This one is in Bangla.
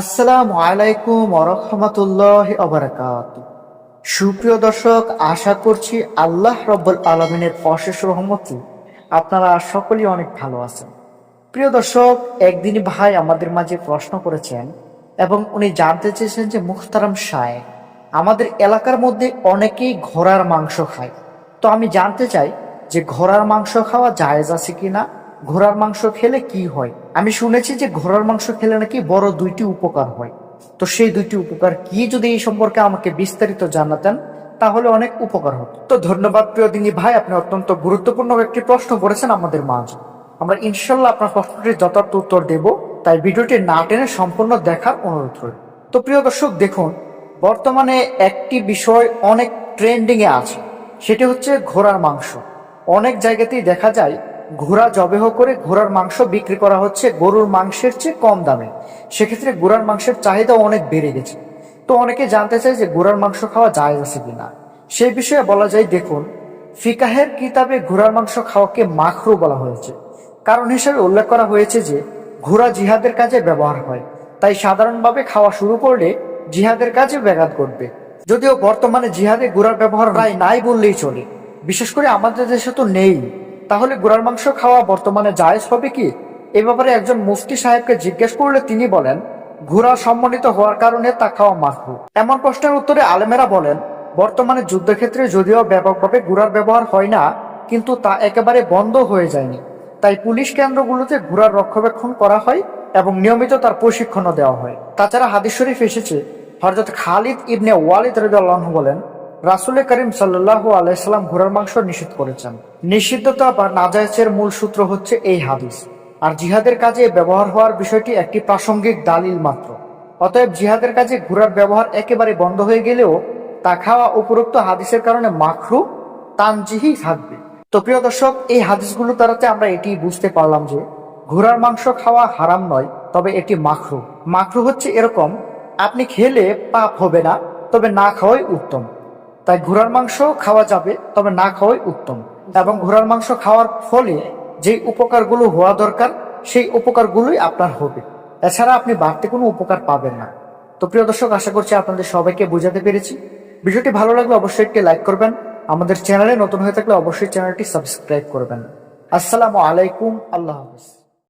আসসালামু আলাইকুম ওরহমতুল্লাহ অবরাকাত সুপ্রিয় দর্শক, আশা করছি আল্লাহ রব্বুল আলমিনের অশেষ রহমতে আপনারা সকলেই অনেক ভালো আছেন। প্রিয় দর্শক, একদিন ভাই আমাদের মাঝে প্রশ্ন করেছেন এবং উনি জানতে চেয়েছেন যে মুখতারাম সায় আমাদের এলাকার মধ্যে অনেকেই ঘোড়ার মাংস খায়। তো আমি জানতে চাই যে ঘোড়ার মাংস খাওয়া জায়েজ আছে কিনা? ঘোড়ার মাংস খেলে কি হয়? আমি শুনেছি যে ঘোড়ার মাংস খেলে নাকি বড় দুইটি উপকার হয়। তো সেই দুইটি উপকার কি যদি এই সম্পর্কে আমাকে বিস্তারিত জানাতেন, তাহলে অনেক উপকার হতো। তো ধন্যবাদ প্রিয় দিনী ভাই, আপনি অত্যন্ত গুরুত্বপূর্ণ একটি প্রশ্ন করেছেন আমাদের মাঝে। আমরা ইনশাল্লাহ আপনার প্রশ্নটির যথার্থ উত্তর দেব, তাই ভিডিওটি না টেনে সম্পূর্ণ দেখার অনুরোধ রইল। তো প্রিয় দর্শক, দেখুন, বর্তমানে একটি বিষয় অনেক ট্রেন্ডিং এ আছে, সেটি হচ্ছে ঘোড়ার মাংস। অনেক জায়গাতেই দেখা যায় ঘোড়া জবেহ করে ঘোড়ার মাংস বিক্রি করা হচ্ছে, গরুর মাংসের চেয়ে কম দামে। সেক্ষেত্রে ঘোড়ার মাংসের চাহিদা অনেক বেড়ে গেছে। তো অনেকে জানতে চায় যে ঘোড়ার মাংস খাওয়া যায় আছে কিনা। সেই বিষয়ে বলা যায়, দেখুন, ফিকাহের কিতাবে ঘোড়ার মাংস খাওয়াকে মাখরু বলা হয়েছে। কারণ হিসেবে উল্লেখ করা হয়েছে যে, ঘোড়া জিহাদের কাজে ব্যবহার হয়। তাই সাধারণভাবে খাওয়া শুরু করলে জিহাদের কাজে ব্যাঘাত ঘটবে। যদিও বর্তমানে জিহাদে ঘোড়ার ব্যবহার প্রায় নাই বললেই চলে। বিশেষ করে আমাদের দেশে তো নেই। তাহলে ঘোড়ার মাংস খাওয়া বর্তমানে জায়েজ হবে কি? এ ব্যাপারে একজন মুফতি সাহেবকে জিজ্ঞেস করলে তিনি বলেন, ঘোড়া সম্মানিত হওয়ার কারণে তা খাওয়া মাখরু এমন প্রশ্নের উত্তরে আলেমেরা বলেন, বর্তমানে যুদ্ধক্ষেত্রে যদিও ব্যাপকভাবে ঘোড়ার ব্যবহার হয় না, কিন্তু তা একেবারে বন্ধ হয়ে যায়নি। তাই পুলিশ কেন্দ্রগুলোতে ঘোড়ার রক্ষণাবেক্ষণ করা হয় এবং নিয়মিত তার প্রশিক্ষণও দেওয়া হয়। তাছাড়া হাদিস শরীফ এসেছে হরজত খালিদ ইবনে ওয়ালিদ রাহ বলেন রাসুল করিম সাল্লাহ আলাইসাল্লাম ঘোড়ার মাংস নিষেধ করেছেন। নিষিদ্ধতা বা নাজায়সের মূল সূত্র হচ্ছে এই হাদিস। আর জিহাদের কাজে ব্যবহার হওয়ার বিষয়টি একটি প্রাসঙ্গিক দালিল মাত্র। অতএব জিহাদের কাজে ঘোড়ার ব্যবহার একেবারে বন্ধ হয়ে গেলেও তা খাওয়া উপরোক্ত হাদিসের কারণে মাখরু, তানজিহি থাকবে। তো প্রিয় দর্শক, এই হাদিসগুলো দ্বারাতে আমরা এটি বুঝতে পারলাম যে ঘোড়ার মাংস খাওয়া হারাম নয়, তবে এটি মাখরু। মাখরু হচ্ছে এরকম, আপনি খেলে পাপ হবে না, তবে না খাওয়াই উত্তম। তাই ঘোড়ার মাংস খাওয়া যাবে, তবে না খাওয়াই উত্তম। এবং ঘোড়ার মাংস খাওয়ার ফলে যে উপকারগুলো হওয়া দরকার, সেই উপকারগুলোই আপনার হবে। এছাড়া আপনি বাড়তি কোনো উপকার পাবেন না। তো প্রিয় দর্শক, আশা করছি আপনাদের সবাইকে বোঝাতে পেরেছি। ভিডিওটি ভালো লাগলে অবশ্যই একটি লাইক করবেন। আমাদের চ্যানেলে নতুন হয়ে থাকলে অবশ্যই চ্যানেলটি সাবস্ক্রাইব করবেন। আসসালামু আলাইকুম, আল্লাহ হাফিজ।